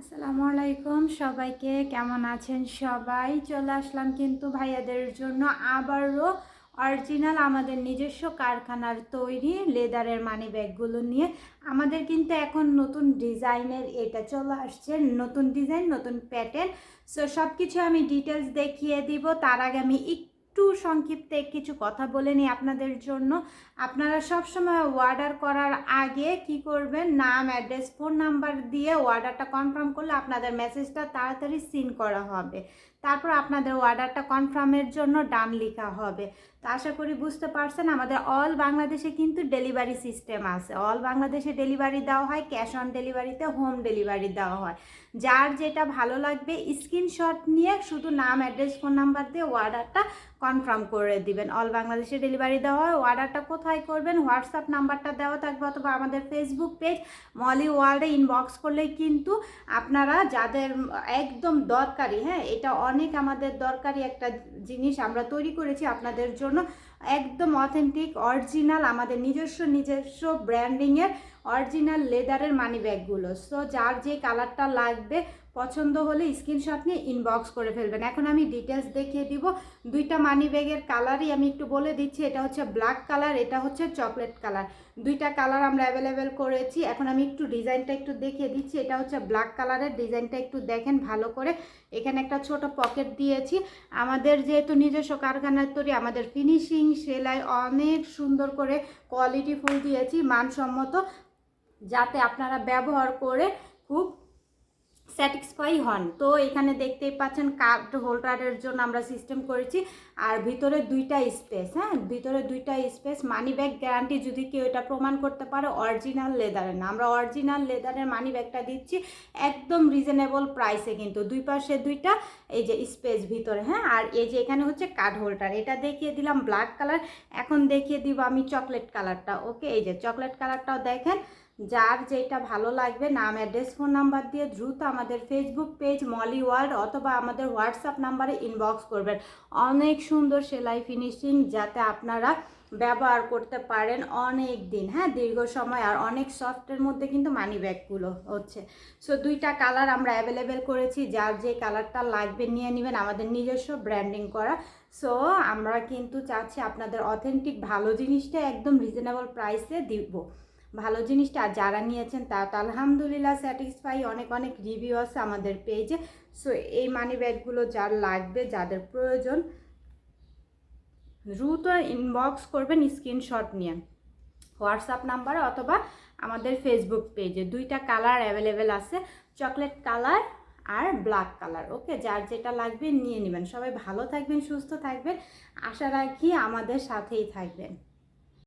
আসসালামু আলাইকুম, সবাইকে কেমন আছেন সবাই? চলে আসলাম কিন্তু ভাইয়াদের জন্য আবারও অরিজিনাল আমাদের নিজস্ব কারখানার তৈরি লেদারের মানি ব্যাগগুলো নিয়ে। আমাদের কিন্তু এখন নতুন ডিজাইনের এটা চলে আসছে, নতুন ডিজাইন নতুন প্যাটার্ন সো সব কিছু আমি ডিটেলস দেখিয়ে দিব, তার আগে আমি একটু সংক্ষিপ্তে কিছু কথা বলে নিই আপনাদের জন্য। আপনারা সবসময় অর্ডার করার আগে কি করবেন? নাম অ্যাড্রেস ফোন নাম্বার দিয়ে অর্ডারটা কনফার্ম করলে আপনাদের মেসেজটা তাড়াতাড়ি সিন করা হবে। তারপর আপনাদের অর্ডারটা কনফার্মের জন্য ডান লেখা হবে। তো আশা করি বুঝতে পারছেন, আমাদের অল বাংলাদেশে কিন্তু ডেলিভারি সিস্টেম আছে। অল বাংলাদেশে ডেলিভারি দেওয়া হয় ক্যাশ অন ডেলিভারিতে হোম ডেলিভারি দেওয়া হয়। যার যেটা ভালো লাগবে স্ক্রিনশট নিয়ে শুধু নাম অ্যাড্রেস ফোন নাম্বার দিয়ে অর্ডারটা কনফার্ম করে দিবেন। অল বাংলাদেশে ডেলিভারি দেওয়া হয়, অর্ডারটা কোথায় করবেন, হোয়াটসঅ্যাপ নাম্বারটা দেওয়া থাকবে অথবা আমাদের ফেসবুক পেজ মলি ওয়ার্ল্ডে ইনবক্স করলেই কিন্তু আপনারা যাদের একদম দরকারি হ্যাঁ এটা অনেক আমাদের দরকারি একটা জিনিস আমরা তৈরি করেছি আপনাদের জন্য। একদম অথেন্টিক অরিজিনাল আমাদের নিজস্ব নিজস্ব ব্র্যান্ডিংয়ের অরিজিনাল লেদারের মানি ব্যাগগুলো সো যার যে কালারটা লাগবে পছন্দ হলে স্ক্রিনশট নিয়ে ইনবক্স করে ফেলবেন। এখন আমি ডিটেলস দেখিয়ে দিব। দুইটা মানি ব্যাগের কালারই আমি একটু বলে দিচ্ছি। এটা হচ্ছে ব্ল্যাক কালার এটা হচ্ছে চকলেট কালার দুইটা কালার আমরা অ্যাভেলেবেল করেছি। এখন আমি একটু ডিজাইনটা একটু দেখিয়ে দিচ্ছি। এটা হচ্ছে ব্ল্যাক কালারের ডিজাইনটা একটু দেখেন ভালো করে। এখানে একটা ছোট পকেট দিয়েছি। আমাদের যেহেতু নিজস্ব কারখানার তৈরি, আমাদের ফিনিশিং সেলাই অনেক সুন্দর করে কোয়ালিটি ফুল দিয়েছি। মানসম্মত। যাতে আপনারা ব্যবহার করে খুব স্যাটিসফাই হন। তো এখানে দেখতেই পাচ্ছেন কার্ড হোল্ডারের জন্য আমরা সিস্টেম করেছি। আর ভিতরে দুইটা স্পেস হ্যাঁ? ভিতরে দুইটা স্পেস মানি ব্যাগ গ্যারান্টি যদি কেউ এটা প্রমাণ করতে পারে অরিজিনাল লেদারের না। আমরা অরিজিনাল লেদারের মানি ব্যাগটা দিচ্ছি একদম রিজনেবল প্রাইসে কিন্তু। দুই পাশে দুইটা, এই যে স্পেস ভিতরে হ্যাঁ? আর এই যে এখানে হচ্ছে কার্ড হোল্ডার এটা দেখিয়ে দিলাম ব্ল্যাক কালার এখন দেখিয়ে দিব আমি চকলেট কালারটা ওকে এই যে চকলেট কালারটাও দেখেন। যার যেটা ভালো লাগবে, নাম অ্যাড্রেস ফোন নাম্বার দিয়ে দ্রুত আমাদের ফেসবুক পেজ মলি ওয়ার্ল্ড অথবা আমাদের হোয়াটসঅ্যাপ নাম্বারে ইনবক্স করবেন। অনেক সুন্দর সেলাই ফিনিশিং যাতে আপনারা ব্যবহার করতে পারেন অনেক দিন। হ্যাঁ দীর্ঘ সময় আর অনেক সফটের মধ্যে কিন্তু মানি ব্যাগগুলো হচ্ছে। সো দুইটা কালার আমরা অ্যাভেলেবেল করেছি। যার যে কালারটা লাগবে নিয়ে নেবেন। আমাদের নিজস্ব ব্র্যান্ডিং করা। সো আমরা কিন্তু চাচ্ছি আপনাদের অথেন্টিক ভালো জিনিসটা একদম রিজনেবল প্রাইসে দিব। ভালো জিনিসটা আর যারা নিয়েছেন তা তো আলহামদুলিল্লাহ স্যাটিসফাই অনেক অনেক রিভিউ আছে আমাদের পেজে সো এই মানি ব্যাগগুলো যার লাগবে, যাদের প্রয়োজন, দ্রুত ইনবক্স করবেন স্ক্রিনশট নিয়ে। হোয়াটসঅ্যাপ নাম্বারে অথবা আমাদের ফেসবুক পেজে দুইটা কালার অ্যাভেলেবেল আছে চকলেট কালার আর ব্ল্যাক কালার ওকে যার যেটা লাগবে নিয়ে নেবেন। সবাই ভালো থাকবেন, সুস্থ থাকবেন। আশা রাখি আমাদের সাথেই থাকবেন।